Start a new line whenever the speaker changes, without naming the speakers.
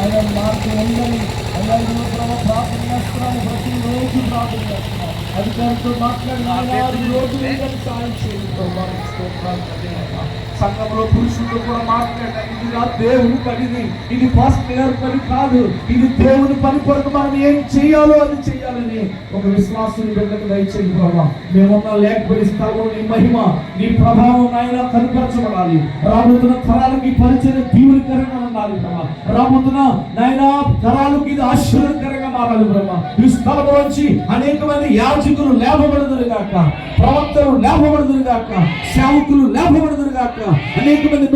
ఆయన మార్పు ఉందని అయ్యా ప్రభుత్వం ప్రార్థన చేస్తున్నాను ప్రతిరోజు ప్రార్థన చేస్తున్నాను ప్రభు తండ్రి. సంఘంలో పురుషులతో కూడా మాట్లాడాలి ఇది నా దేవుని పనిది. ఇది ఫస్ట్ ఇయర్ పని కాదు. ఇది దేవుని పని కొరకు మనం ఏం చేయాలో అది చేయాలని ఒక విశ్వాసుని బిడ్డకు దయచేది ప్రభావ మేమున్నా లేకపోతే స్థలంలో నీ మహిమ నీ ప్రభావం నాయన కనుపరచబడాలి. రాబోతున్న తరాలకు ఈ పరిచయం దీవునికరంగా ఉండాలి ప్రభా. రాబోతున్న నాయన తరాలకు ఇది ఆశీర్వదకరంగా మారాలి బ్రహ్మ. ఈ స్థలంలోంచి అనేక మంది యాజకులు లేపబడదురు గాక. ప్రవక్తలు లేపబడదురు గాక. సేవకులు లేపబడదురు గాక. అనేక మంది